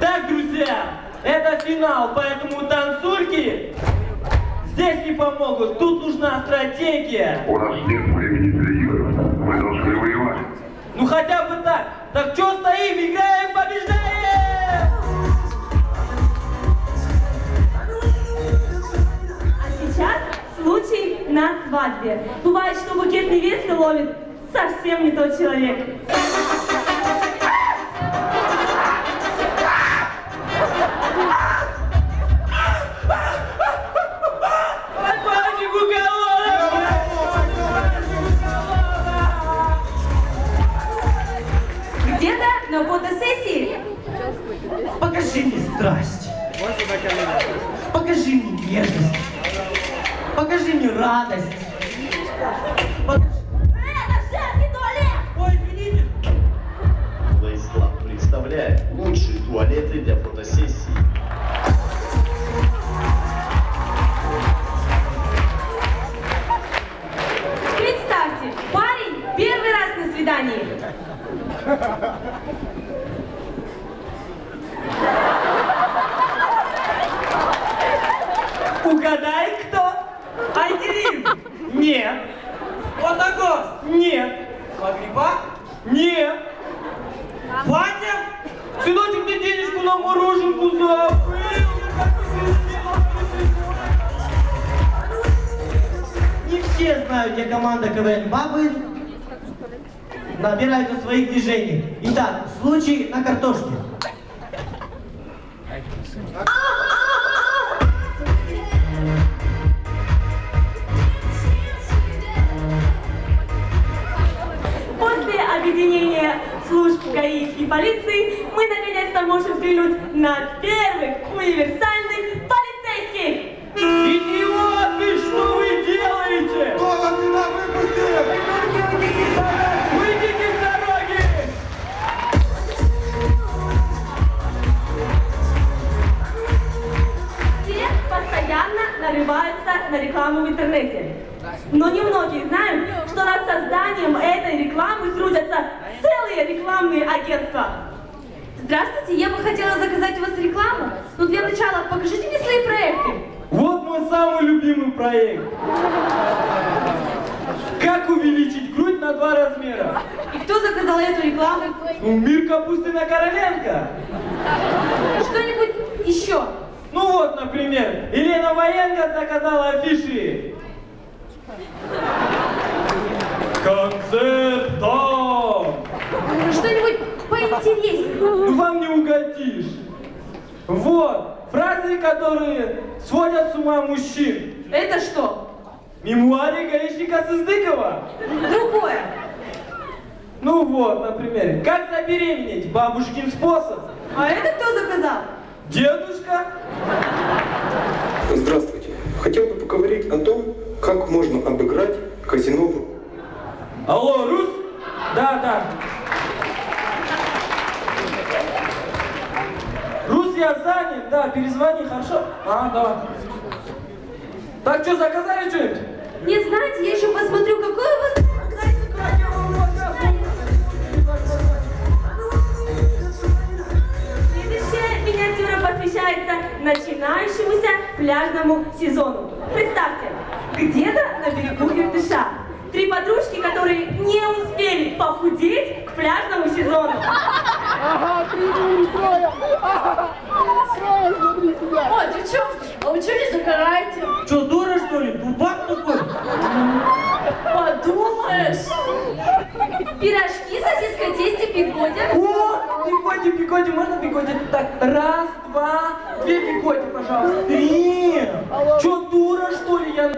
Так, друзья, это финал, поэтому танцульки здесь не помогут. Тут нужна стратегия. У нас нет времени для игр, Мы должны воевать. Ну хотя бы так. Так что стоим, играем, побеждаем! А сейчас случай на свадьбе. Бывает, что букет невесты ловит совсем не тот человек. Нежность. Покажи мне радость. Покажи... Это женский туалет! Ой, извините. Владислав представляет лучшие туалеты для фотосессий. Представьте, парень первый раз на свидании. Угадай, кто? Айгерин! Нет. Водогоз. Нет. Погреба. Нет. Батя. Сыночек, ты денежку на мороженку забыл. Не все знают, где команда КВН Бабы набираются своих движений. Итак, случай на картошке. ГАИ и полиции. Мы наконец-то можем взглянуть на первых универсальных на рекламу в интернете. Но немногие знают, что над созданием этой рекламы трудятся целые рекламные агентства. Здравствуйте, я бы хотела заказать у вас рекламу, но для начала покажите мне свои проекты. Вот мой самый любимый проект. Как увеличить грудь на два размера? И кто заказал эту рекламу? Ну, мир Капустина Короленко. Что-нибудь еще? Ну вот, например, Елена Военко заказала афиши. Концерт там. Что-нибудь поинтереснее. Ну вам не угодишь. Вот, фразы, которые сводят с ума мужчин. Это что? Мемуары гаишника Сыздыкова. Другое. Ну вот, например, как забеременеть? Бабушкин способ. А это кто заказал? Дедушка. Здравствуйте. Хотел бы поговорить о том, как можно обыграть казино Алло, Рус? Да, да. Рус, я занят, да, перезвони, хорошо? А, давай. Так, что, заказали что-нибудь? Нет, знаете, я еще посмотрю, какой у вас... Следующая миниатюра посвящается начинающемуся пляжному сезону. Представьте, где-то на берегу Иртыша три подружки, которые не успели похудеть к пляжному сезону. О, девчонки, а вы что не загораете? Что, дура что ли? Дубак такой? Подумаешь. Пирожки, сосиска, тесте, пикоте. Пикоти, пикоти, можно пикоти? Так, раз, два, две пикоти, пожалуйста. Три. Че, дура, что ли? Я